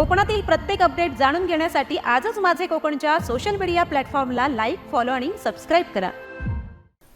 कोकणातील प्रत्येक अपडेट जाणून घेण्यासाठी आजच माझे कोकणच्या सोशल मीडिया प्लॅटफॉर्मला लाईक फॉलो आणि सबस्क्राईब करा.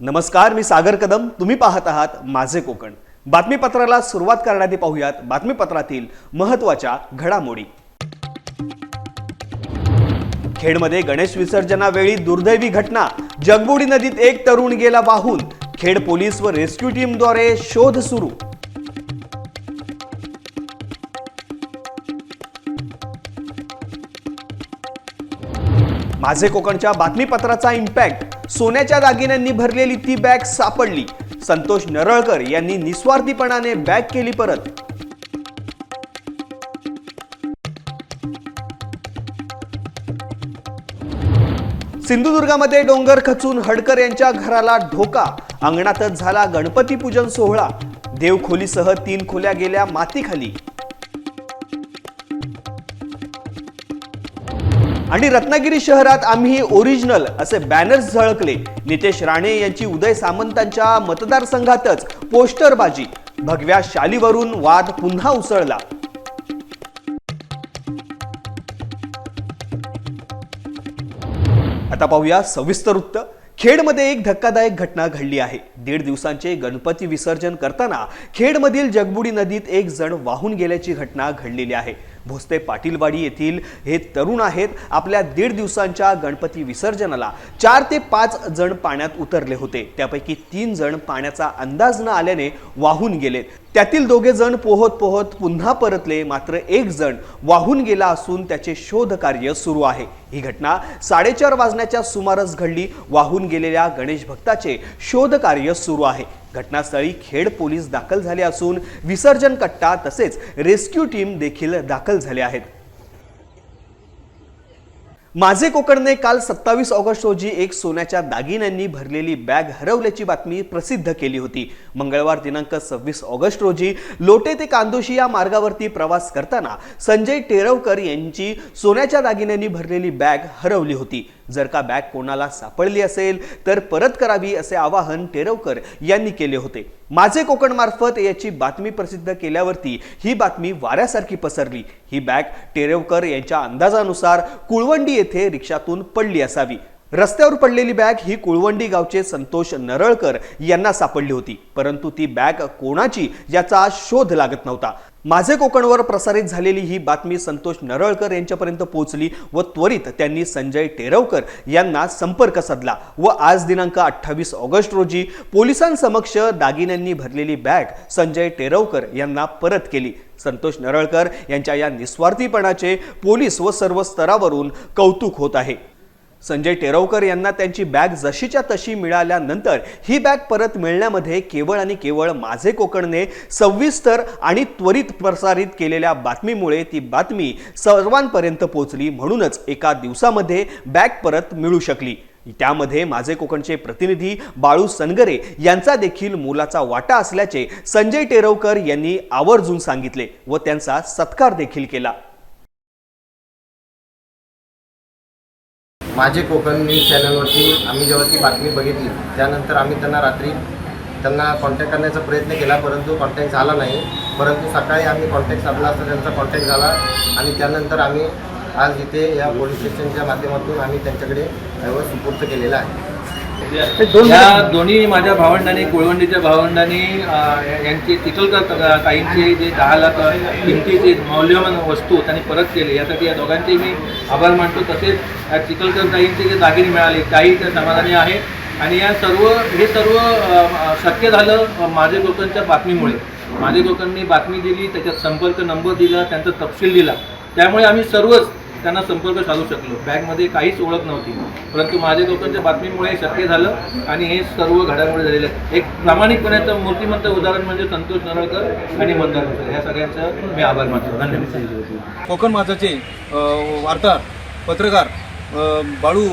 नमस्कार मी सागर कदम. तुम्ही पाहत आहात माझे कोकण. बातमीपत्राला सुरुवात करण्याआधी पाहूयात बातमीपत्रातील महत्त्वाच्या घडामोडी. खेडमध्ये गणेश विसर्जनावेळी दुर्दैवी घटना. जगबुडी नदीत एक तरुण गेला वाहून. खेड पोलीस व रेस्क्यू टीमद्वारे शोध सुरू. माझे कोकणच्या बातमीपत्राचा इम्पॅक्ट सोन्याच्या दागिन्यांनी भरलेली ती बॅग सापडली. संतोष नरळकर यांनी निस्वार्थीपणाने बॅग केली परत. सिंधुदुर्गामध्ये डोंगर खचून हडकर यांच्या घराला ढोका अंगणातच झाला गणपती पूजन सोहळा. देवखोलीसह तीन खोल्या गेल्या मातीखाली. आणि रत्नागिरी शहरात आम्ही ओरिजिनल असे बॅनर्स झळकले. नितेश राणे यांची उदय सामंतांच्या मतदारसंघातच पोस्टरबाजी. भगव्या शालीवरून वाद पुन्हा उसळला. आता पाहूया सविस्तर वृत्त. खेडमध्ये एक धक्कादायक घटना घडली आहे. दीड दिवसांचे गणपती विसर्जन करताना खेडमधील जगबुडी नदीत एक जण वाहून गेल्याची घटना घडलेली आहे. भोसते पाटीलवाडी येथील हे तरुण आहेत. आपल्या दीड दिवसांच्या गणपती विसर्जनाला चार ते पाच जण पाण्यात उतरले होते. त्यापैकी तीन जण पाण्याचा अंदाज न आल्याने वाहून गेलेत. त्यातील दोघे जण पोहत पोहत पुन्हा परतले. मात्र एक जण वाहून गेला असून त्याचे शोध कार्य सुरू आहे. ही घटना साडेचार वाजण्याच्या सुमारास घडली. वाहून गेलेल्या गणेश भक्ताचे शोध कार्य सुरू आहे. घटनास्थळी खेड पोलीस दाखल झाले असून विसर्जन कट्टा तसेच रेस्क्यू टीम देखील दाखल झाले आहेत. माझे कोकणने काल सत्तावीस ऑगस्ट रोजी एक सोन्याच्या दागिन्यांनी भरलेली बॅग हरवल्याची बातमी प्रसिद्ध केली होती. मंगळवार दिनांक सव्वीस ऑगस्ट रोजी लोटे ते कांदोशी या मार्गावरती प्रवास करताना संजय टेरवकर यांची सोन्याच्या दागिन्यांनी भरलेली बॅग हरवली होती. जर का बॅग कोणाला सापडली असेल तर परत करावी असे आवाहन टेरवकर यांनी केले होते. माझे कोकण मार्फत याची बातमी प्रसिद्ध केल्यावरती ही बातमी वाऱ्यासारखी पसरली. ही बॅग टेरेवकर यांच्या अंदाजानुसार कुळवंडी येथे रिक्षातून पडली असावी. रस्त्यावर पडलेली बॅग ही कुळवंडी गावचे संतोष नरळकर यांना सापडली होती. परंतु ती बॅग कोणाची याचा शोध लागत नव्हता. माझे कोकणवर प्रसारित झालेली ही बातमी संतोष नरळकर यांच्यापर्यंत पोहोचली व त्वरित त्यांनी संजय टेरवकर यांना संपर्क साधला व आज दिनांक अठ्ठावीस ऑगस्ट रोजी पोलिसांसमक्ष दागिन्यांनी भरलेली बॅग संजय टेरवकर यांना परत केली. संतोष नरळकर यांच्या या निस्वार्थीपणाचे पोलीस व सर्व स्तरावरून कौतुक होत आहे. संजय टेरवकर यांना त्यांची बॅग जशीच्या तशी मिळाल्यानंतर ही बॅग परत मिळण्यामध्ये केवळ आणि केवळ माझे कोकणने सविस्तर आणि त्वरित प्रसारित केलेल्या बातमीमुळे ती बातमी सर्वांपर्यंत पोहोचली म्हणूनच एका दिवसामध्ये बॅग परत मिळू शकली. त्यामध्ये माझे कोकणचे प्रतिनिधी बाळू सनगरे यांचा देखील मोलाचा वाटा असल्याचे संजय टेरवकर यांनी आवर्जून सांगितले व त्यांचा सत्कार देखील केला. माझे कोकण न्यूज चॅनलवरती आम्ही जेव्हा ती बातमी बघितली त्यानंतर आम्ही त्यांना रात्री त्यांना कॉन्टॅक्ट करण्याचा प्रयत्न केला परंतु कॉन्टॅक्ट झाला नाही. परंतु सकाळी आम्ही कॉन्टॅक्ट साधला असता त्यांचा कॉन्टॅक्ट झाला आणि त्यानंतर आम्ही आज इथे या पोलीस स्टेशनच्या माध्यमातून आम्ही त्यांच्याकडे ड्रायव्हर सुपूर्त केलेला आहे. या दोन्ही माझ्या भावंडांनी कुळवंडीच्या भावंडांनी यांची चिखलकर ताईंचे जे दहा लाख किमतीचे मौल्यवान वस्तू त्यांनी परत केले यासाठी या दोघांचे मी आभार मानतो. तसेच या चिखलकर ताईंचे जे दागिने मिळाले काही त्या समाधानी आहे आणि या सर्व हे सर्व शक्य झालं माझे लोकांच्या बातमीमुळे. माझे लोकांनी बातमी दिली त्याच्यात संपर्क नंबर दिला त्यांचा तपशील दिला. त्यामुळे आम्ही सर्वच त्यांना संपर्क साधू शकलो. बॅगमध्ये काहीच ओळख नव्हती. परंतु माझ्या लोकांच्या बातमीमुळे शक्य झालं आणि हे सर्व घडामोडी झालेलं एक प्रामाणिकपणाचं मूर्तिमंत उदाहरण म्हणजे संतोष नरळकर आणि मंदार या ह्या सगळ्यांचं मी आभार मानतो. धन्यवाद. कोकण माझाचे वार्ताहर पत्रकार बाळू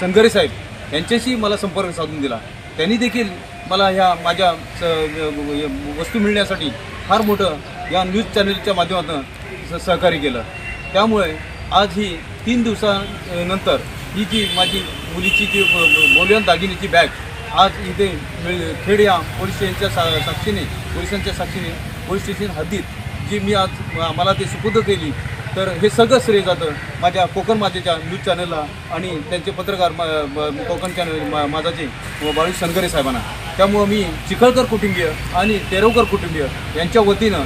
सनगरे साहेब यांच्याशी मला संपर्क साधून दिला. त्यांनी देखील मला ह्या माझ्या स- वस्तू मिळण्यासाठी फार मोठं या न्यूज चॅनलच्या माध्यमातून स- सहकार्य केलं. त्यामुळे आज ही तीन दिवसानंतर ही जी माझी मुलीची जी ब- ब- मौल्यवान बॅग आज इथे खेड या पोलीस स्टेशनच्या सा साक्षीने पोलिसांच्या साक्षीने पोलीस स्टेशन हद्दीत जी मी आज मला ते सुपूर्द केली. तर हे सगळं श्रेय जातं माझ्या कोकण माझेच्या न्यूज चॅनलला आणि त्यांचे पत्रकार मा कोकण चॅनल मा- माझाचे व बाळू संगरे साहेबांना. त्यामुळं मी चिखळकर कुटुंबीय आणि तेरवकर कुटुंबीय यांच्या वतीनं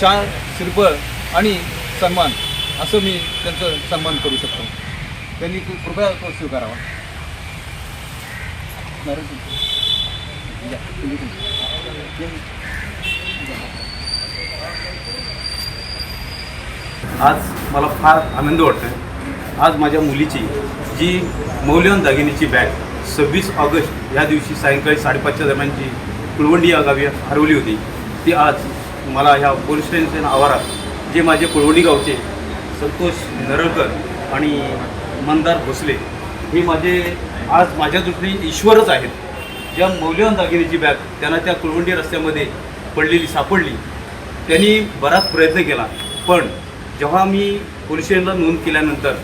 शाळ श्रीफळ आणि सन्मान असं मी त्यांचं सन्मान करू शकतो. त्यांनी कृपया तो स्वीकारावा. आज मला फार आनंद वाटतो आज माझ्या मुलीची जी मौल्यवान दागिनीची बॅग सव्वीस ऑगस्ट या दिवशी सायंकाळी साडेपाचच्या दरम्यानची कुळवंडी या गावी हरवली होती ती आज मला ह्या पोलीस स्टेशन आवारात जे माझे कुळवंडी गावचे संतोष नरळकर आणि मंदार भोसले हे माझे आज माझ्या दृष्टीने ईश्वरच आहेत. ज्या मौल्यवान दागिनीची बॅग त्यांना त्या कुळवंडी रस्त्यामध्ये पडलेली सापडली त्यांनी बराच प्रयत्न केला. पण जेव्हा मी पोलीस स्टेशनला नोंद केल्यानंतर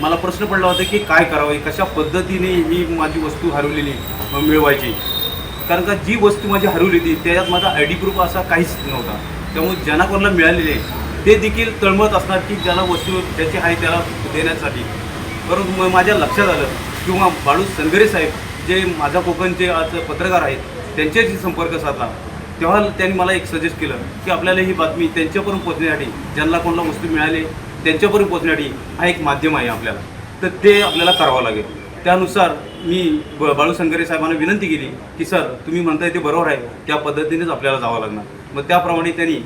मला प्रश्न पडला होता की काय करावे कशा पद्धतीने ही माझी वस्तू हरवलेली मिळवायची? कारण का जी वस्तू माझी हरवली होती त्याच्यात माझा आय डी प्रूफ असा काहीच नव्हता. त्यामुळे ज्यांना कोणाला मिळालेले ते देखील तळमळत असणार की ज्याला वस्तू त्याची आहे त्याला देण्यासाठी. परंतु माझ्या लक्षात आलं किंवा बाळू संगरे साहेब जे माझा कोकणचे आज पत्रकार आहेत त्यांच्याशी संपर्क साधला. तेव्हा त्यांनी मला एक सजेस्ट केलं की आपल्याला ही बातमी त्यांच्यापर्यंत पोचण्यासाठी ज्यांना कोणाला वस्तू मिळाली त्यांच्यापर्यंत पोचण्यासाठी हा एक माध्यम आहे आपल्याला. तर ते आपल्याला करावं लागेल. त्यानुसार मी ब बाळू संगरे साहेबांना विनंती केली की सर तुम्ही म्हणताय ते बरोबर आहे त्या पद्धतीनेच आपल्याला जावं लागणार. मग त्याप्रमाणे त्यांनी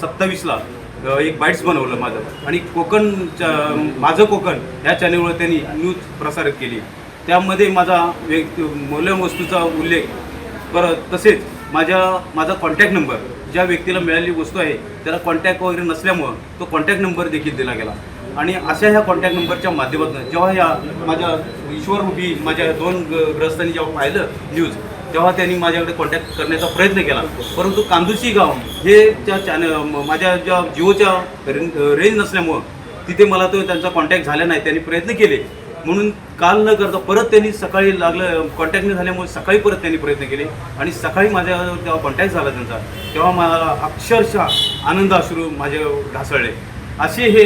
सत्तावीसला एक बाईट्स बनवलं माझं. आणि कोकण माझं कोकण ह्या चॅनेलवर त्यांनी न्यूज प्रसारित केली. त्यामध्ये माझा व्यक् मौल्यवान वस्तूचा उल्लेख. परत तसेच माझ्या माझा कॉन्टॅक्ट नंबर ज्या व्यक्तीला मिळालेली वस्तू आहे त्याला कॉन्टॅक्ट वगैरे नसल्यामुळं तो कॉन्टॅक्ट नंबर देखील दिला गेला. आणि अशा ह्या कॉन्टॅक्ट नंबरच्या माध्यमातून जेव्हा या माझ्या ईश्वररूपी माझ्या दोन ग- ग्रस्तांनी जेव्हा पाहिलं न्यूज तेव्हा त्यांनी माझ्याकडे कॉन्टॅक्ट करण्याचा प्रयत्न केला. परंतु कांदुशी गाव हे त्या चॅनल माझ्या ज्या जिओच्या रेंज रेंज नसल्यामुळं तिथे मला तो त्यांचा कॉन्टॅक्ट झाला नाही. त्यांनी प्रयत्न केले. म्हणून काल न करता परत त्यांनी सकाळी लागलं कॉन्टॅक्ट न झाल्यामुळे सकाळी परत त्यांनी प्रयत्न केले. आणि सकाळी माझ्या तेव्हा कॉन्टॅक्ट झाला त्यांचा तेव्हा मला अक्षरशः आनंद अश्रू माझे ढासळले. असे हे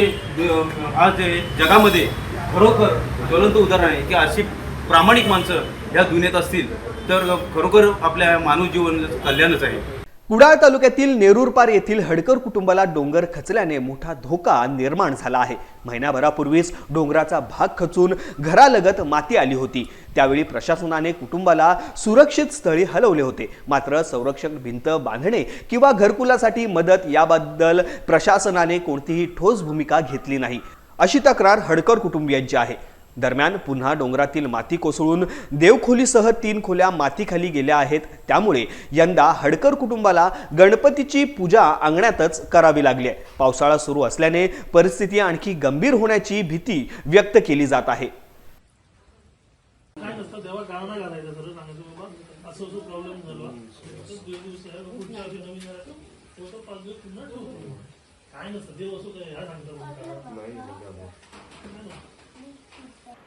आज हे जगामध्ये खरोखर ज्वलंत उदाहरण आहे की अशी प्रामाणिक माणसं या दुनियेत असतील तर खरोखर आपल्या मानव जीवन कल्याणच आहे. कुडाळ तालुक्यातील नेरूरपार येथील हडकर कुटुंबाला डोंगर खचल्याने मोठा धोका निर्माण झाला आहे. महिनाभरापूर्वीच डोंगराचा भाग खचून घरालगत माती आली होती. त्यावेळी प्रशासनाने कुटुंबाला सुरक्षित स्थळी हलवले होते. मात्र संरक्षक भिंत बांधणे किंवा घरकुलासाठी मदत याबद्दल प्रशासनाने कोणतीही ठोस भूमिका घेतली नाही. अशी तक्रार हडकर कुटुंबियांची आहे. दरम्यान पुन्हा डोंगरातील माती कोसळून देवखोलीसह तीन खोल्या मातीखाली गेल्या आहेत. त्यामुळे यंदा हडकर कुटुंबाला गणपतीची पूजा अंगणातच करावी लागली आहे. पावसाळा सुरू असल्याने परिस्थिती आणखी गंभीर होण्याची भीती व्यक्त केली जात आहे. काय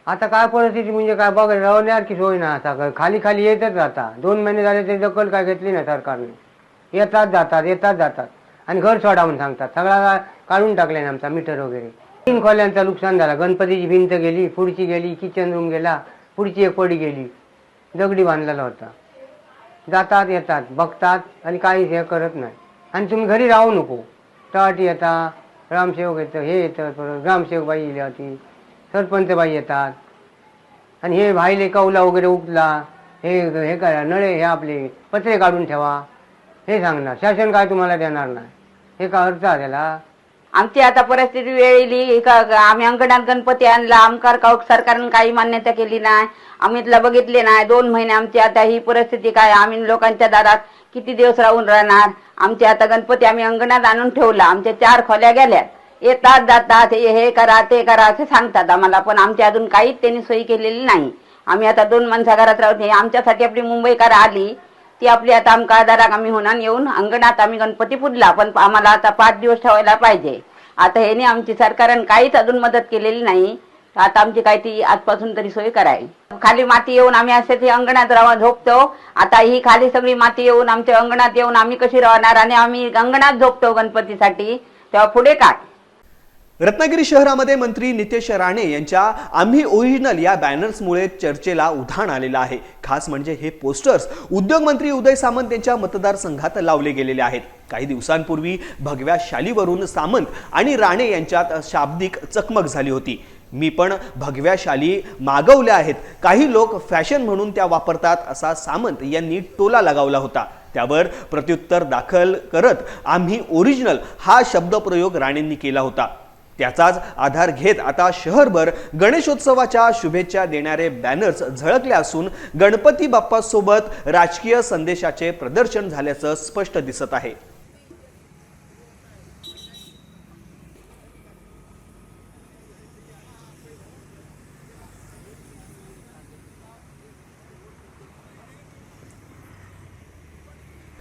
आता काय परिस्थिती म्हणजे काय बघ की सोय ना आता. खाली खाली येतच राहता दोन महिने झाले ते दखल काय घेतली ना सरकारने. येतात जातात येतात जातात. आणि घर सोडा म्हणून सांगतात. सगळा काढून टाकले ना आमचा मीटर वगैरे. तीन खोल्यांचा नुकसान झाला. गणपतीची भिंत गेली पुढची गेली किचन रूम गेला पुढची एक पडी गेली. दगडी बांधलेला होता. जातात येतात बघतात आणि काहीच हे करत नाही. आणि तुम्ही घरी राहू नको. तट येता ग्रामसेवक येतं हे येतं परत ग्रामसेवक बाई येली होती सरपंच बाई येतात. आणि हे भाईले कौला वगैरे उठला. हे हे करा नळे हे आपले पत्रे काढून ठेवा. हे सांगणार. शासन काय तुम्हाला देणार नाही? हे का अर्थ आलेला त्याला? आमची आता परिस्थिती वेळेली. का का आम्ही अंगणात गणपती आणला. आमकार का सरकारनं काही मान्यता केली नाही. आम्ही इथला बघितले नाही. दोन महिने आमची आता ही परिस्थिती काय? आम्ही लोकांच्या दारात किती दिवस राहून राहणार? आमचे आता गणपती आम्ही अंगणात आणून ठेवला. आमच्या चार खोल्या गेल्या येतात जातात हे हे करा ते करा असे सांगतात आम्हाला. पण आमची अजून काहीच त्यांनी सोयी केलेली नाही. आम्ही आता दोन माणसा घरात राहून हे आमच्यासाठी आपली मुंबईकर आली. ती आपली आता आमका दाराक आम्ही होणार येऊन अंगणात आम्ही गणपती पुजला. पण आम्हाला आता पाच दिवस ठेवायला पाहिजे. आता ह्याने आमची सरकारनं काहीच अजून मदत केलेली नाही. आता आमची काही ती आजपासून तरी सोय कराय खाली माती येऊन आम्ही असे ते अंगणात राहा झोपतो. आता ही खाली सगळी माती येऊन आमच्या अंगणात येऊन आम्ही कशी राहणार? आणि आम्ही अंगणात झोपतो गणपतीसाठी. तेव्हा पुढे काय? रत्नागिरी शहरामध्ये मंत्री नितेश राणे यांच्या आम्ही ओरिजिनल या बॅनर्समुळे चर्चेला उधाण आलेलं आहे. खास म्हणजे हे पोस्टर्स उद्योगमंत्री उदय सामंत यांच्या मतदारसंघात लावले गेलेले आहेत. काही दिवसांपूर्वी भगव्या शालीवरून सामंत आणि राणे यांच्यात शाब्दिक चकमक झाली होती. मी पण भगव्या शाली मागवल्या आहेत. काही लोक फॅशन म्हणून त्या वापरतात असा सामंत यांनी टोला लगावला होता. त्यावर प्रत्युत्तर दाखल करत आम्ही ओरिजिनल हा शब्दप्रयोग राणेंनी केला होता. त्याचाच आधार घेत आता शहरभर गणेशोत्सवाच्या शुभेच्छा देणारे बॅनर्स झळकले असून गणपती बाप्पासोबत राजकीय संदेशाचे प्रदर्शन झाल्याचं स्पष्ट दिसत आहे.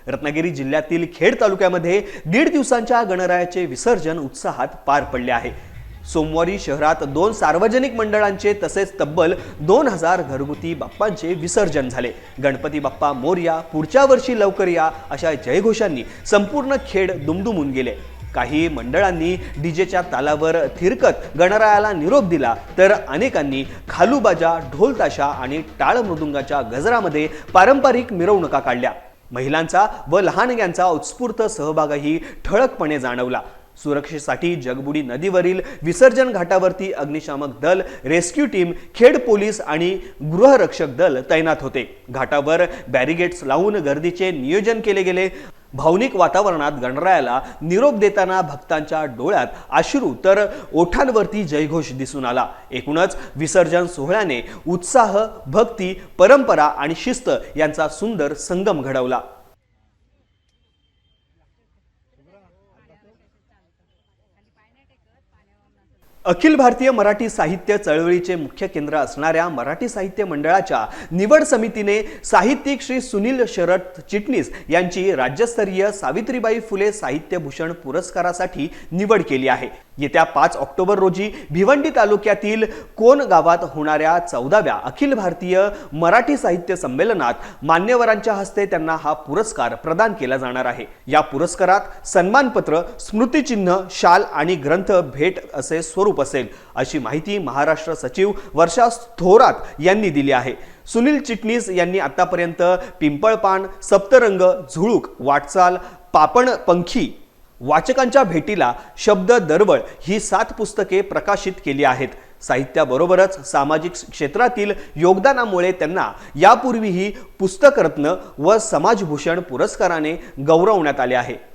रत्नागिरी जिल्ह्यातील खेड तालुक्यामध्ये दीड दिवसांच्या गणरायाचे विसर्जन उत्साहात पार पडले आहे. सोमवारी शहरात दोन सार्वजनिक मंडळांचे तसेच तब्बल दोन हजार घरगुती बाप्पांचे विसर्जन झाले. गणपती बाप्पा मोरया पुढच्या वर्षी लवकर या अशा जयघोषांनी संपूर्ण खेड दुमदुमून गेले. काही मंडळांनी डीजेच्या तालावर थिरकत गणरायाला निरोप दिला तर अनेकांनी खालूबाजा ढोलताशा आणि टाळ मृदुंगाच्या गजरामध्ये पारंपरिक मिरवणुका काढल्या. महिलांचा व लहानग्यांचा उत्स्फूर्त सहभागही ठळकपणे जाणवला. सुरक्षेसाठी जगबुडी नदीवरील विसर्जन घाटावरती अग्निशामक दल रेस्क्यू टीम खेड पोलीस आणि गृहरक्षक दल तैनात होते. घाटावर बॅरिगेट्स लावून गर्दीचे नियोजन केले गेले. भावनिक वातावरणात गणरायाला निरोप देताना भक्तांच्या डोळ्यात अश्रू तर ओठांवरती जयघोष दिसून आला. एकूणच विसर्जन सोहळ्याने उत्साह भक्ती परंपरा आणि शिस्त यांचा सुंदर संगम घडवला. अखिल भारतीय मराठी साहित्य चळवळीचे मुख्य केंद्र असणाऱ्या मराठी साहित्य मंडळाच्या निवड समितीने साहित्यिक श्री सुनील शरद चिटणीस यांची राज्यस्तरीय सावित्रीबाई फुले साहित्य भूषण पुरस्कारासाठी निवड केली आहे. येत्या पाच ऑक्टोबर रोजी भिवंडी तालुक्यातील कोण गावात होणाऱ्या चौदाव्या अखिल भारतीय मराठी साहित्य संमेलनात मान्यवरांच्या हस्ते त्यांना हा पुरस्कार प्रदान केला जाणार आहे. या पुरस्कारात सन्मानपत्र स्मृतिचिन्ह शाल आणि ग्रंथ भेट असे स्वरूप असेल अशी माहिती महाराष्ट्र सचिव वर्षा थोरात यांनी दिली आहे. सुनील चिटणीस यांनी आतापर्यंत पिंपळपान सप्तरंग झुळूक वाटचाल पापण पंखी वाचकांच्या भेटीला शब्द दरवळ ही सात पुस्तके प्रकाशित केली आहेत. साहित्याबरोबरच सामाजिक क्षेत्रातील योगदानामुळे त्यांना यापूर्वीही पुस्तकरत्न व समाजभूषण पुरस्काराने गौरवण्यात आले आहे.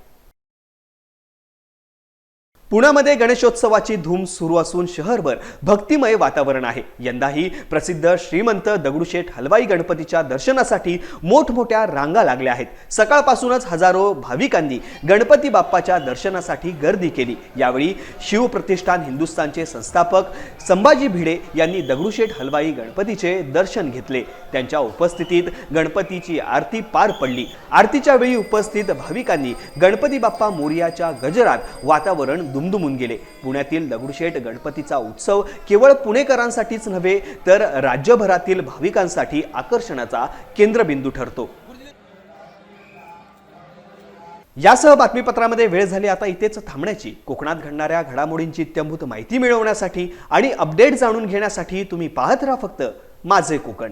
पुण्यामध्ये गणेशोत्सवाची धूम सुरू असून शहरभर भक्तिमय वातावरण आहे. यंदाही प्रसिद्ध श्रीमंत दगडूशेठ हलवाई गणपतीच्या दर्शनासाठी मोठमोठ्या रांगा लागल्या आहेत. सकाळपासूनच हजारो भाविकांनी गणपती बाप्पाच्या दर्शनासाठी गर्दी केली. यावेळी शिवप्रतिष्ठान हिंदुस्थानचे संस्थापक संभाजी भिडे यांनी दगडूशेठ हलवाई गणपतीचे दर्शन घेतले. त्यांच्या उपस्थितीत गणपतीची आरती पार पडली. आरतीच्या वेळी उपस्थित भाविकांनी गणपती बाप्पा मोरियाच्या गजरात वातावरण दुमदुमून गेले पुण्यातील दगडूशेठ गणपतीचा उत्सव केवळ पुणेकरांसाठीच नव्हे तर राज्यभरातील भाविकांसाठी आकर्षणाचा केंद्रबिंदू ठरतो. यासह बातमीपत्रामध्ये वेळ झाली आता इथेच थांबण्याची. कोकणात घडणाऱ्या घडामोडींची इत्यंभूत माहिती मिळवण्यासाठी आणि अपडेट जाणून घेण्यासाठी तुम्ही पाहत राहा फक्त माझे कोकण.